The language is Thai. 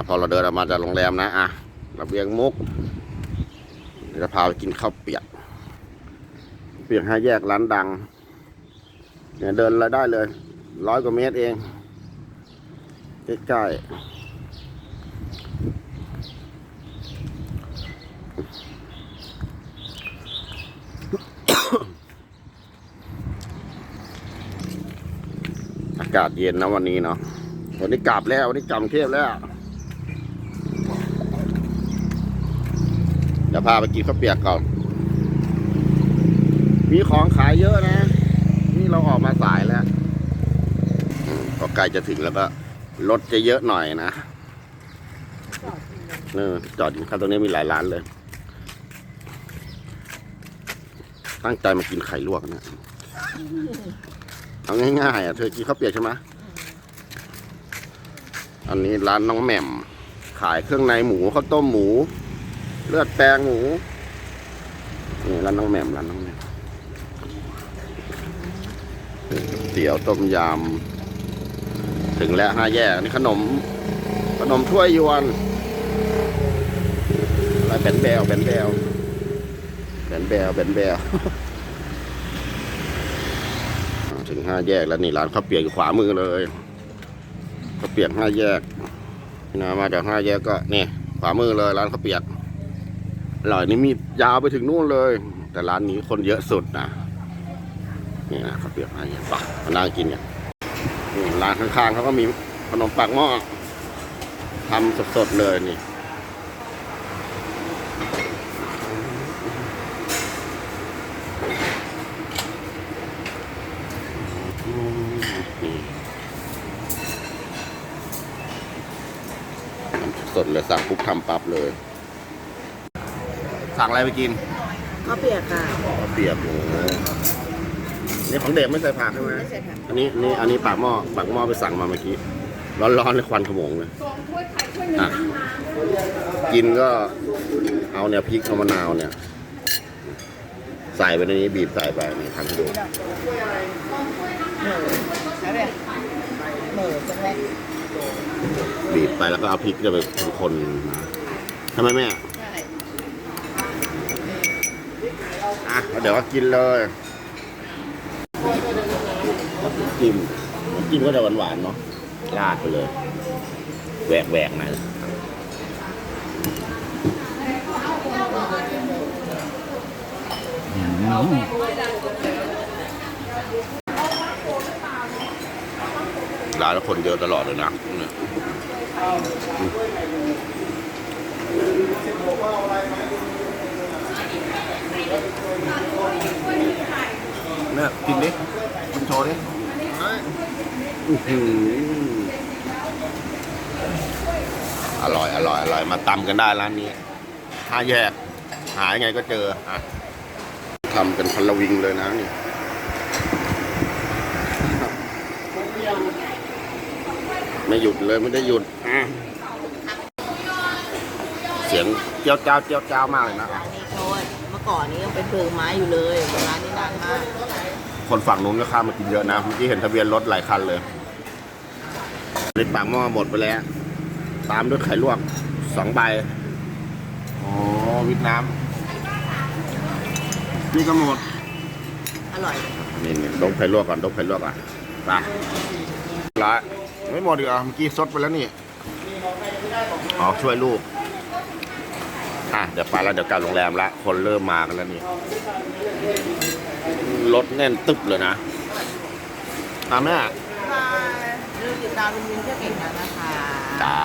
ะพอเราเดินออกมาจากโรงแรมนะอะระเบียงมุกจะพาไปกินข้าวเปียก เปียกห้าแยกร้านดัง เนี่ยเดินเราได้เลยร้อยกว่าเมตรเองใกล้ๆอากาศเย็นนะวันนี้เนาะวันนี้กลับแล้ววันนี้กลับเทพแล้ว เดี๋ยวพาไปกินข้าวเปียกก่อน มีของขายเยอะนะ นี่เราออกมาสายแล้วก็ใกล้จะถึงแล้วก็รถจะเยอะหน่อยนะเออจอดอยู่ข้างตรงนี้มีหลายร้านเลย ตั้งใจมากินไข่ลวกนะเอาง่ายๆอะเธอกินข้าวเปียกใช่ไหมอันนี้ร้านน้องแหม่ม ขายเครื่องในหมูข้าวต้มหมู เลือดแปลงหมูนี่ร้านน้องแหม่มร้านน้องแหม่มเตี๋ยวต้มยำถึงแล้วห้าแยกนี่ขนม ขนมถ้วยยวนอะไรแบนแบวแบนแบวแบนแบวแบนแบวถึงห้าแยกแล้วนี่ร้านข้าวเปียกอยู่ขวามือเลยข้าวเปียกห้าแยกนี่นะมาจากห้าแยกก็นี่ขวามือเลยร้านข้าวเปียก อร่อยนี่มียาวไปถึงนู่นเลย แต่ร้านนี้คนเยอะสุดนะนี่นะข้าเปียกอะไรเงี้ยปะมานั่งกินเนี่ยนี่ร้านข้างๆเขาก็มีขนมปักหม้อทำสดๆเลยนี่สดเลยสั่งปุ๊บทำปั๊บเลย สั่งอะไรไปกินข้าวเปียกค่ะข้าวเปียกโอ้โหนี่ของเด็กไม่ใส่ผักใช่ไหมไม่ใช่ค่ะอันนี้นี่อันนี้ปากหม้อปากหม้อไปสั่งมาเมื่อกี้ร้อนๆเลยควันขโมงเลยอะกินก็เอาเนี่ยพริกเอามะนาวเนี่ย ใส่ไปในนี้บีบใส่ไปนี่ทำให้ดูเหม่อใช่ไหมเหม่อจังเลยบีบไปแล้วก็เอาพริกจะไปคนๆทำไมแม่ อะแล้วเดี๋ยวก็กินเลยน้ำจิ้มน้ำจิ้มก็จะหวานๆเนาะราดไปเลยแหวกแหวกๆหน่อยร้านแล้วคนเยอะตลอดเลยนะเนี่ยเนี่ย กินดิกินโชว์ดิอื้อหืออร่อยอร่อยอร่อยมาตำกันได้ร้านนี้ห้าแยก หายังไงก็เจออะทำเป็นพันละวิงเลยนะนี่ไม่หยุดเลยไม่ได้หยุดอะเสียงเจียวจ้าวเจียวจ้าวมากเลยนะ ร้านนี้เขาอะเมื่อก่อนนี้ยังเป็นเพลิงไม้อยู่เลยร้านนี้นานมาก คนฝั่งนู้นก็ข้ามมากินเยอะนะ เมื่อกี้เห็นทะเบียนรถหลายคันเลยในปากหม้อหมดไปแล้ว ตามด้วยไข่ลวกสองใบอ๋อวิทน้ำนี่ก็หมด อร่อยนี่นี่ดมไข่ลวกก่อนดมไข่ลวกอะไปละไม่หมดดีกว่าเมื่อกี้ซดไปแล้วนี่อ๋อช่วยลูกอะเดี๋ยวไปแล้วเดี๋ยวกลับโรงแรมละคนเริ่มมากันแล้วนี่ รถแน่นตึบเลยนะตามแม่ค่ะเรื่องติดตามลุงวินเที่ยวเก่งแล้วนะคะ จ้า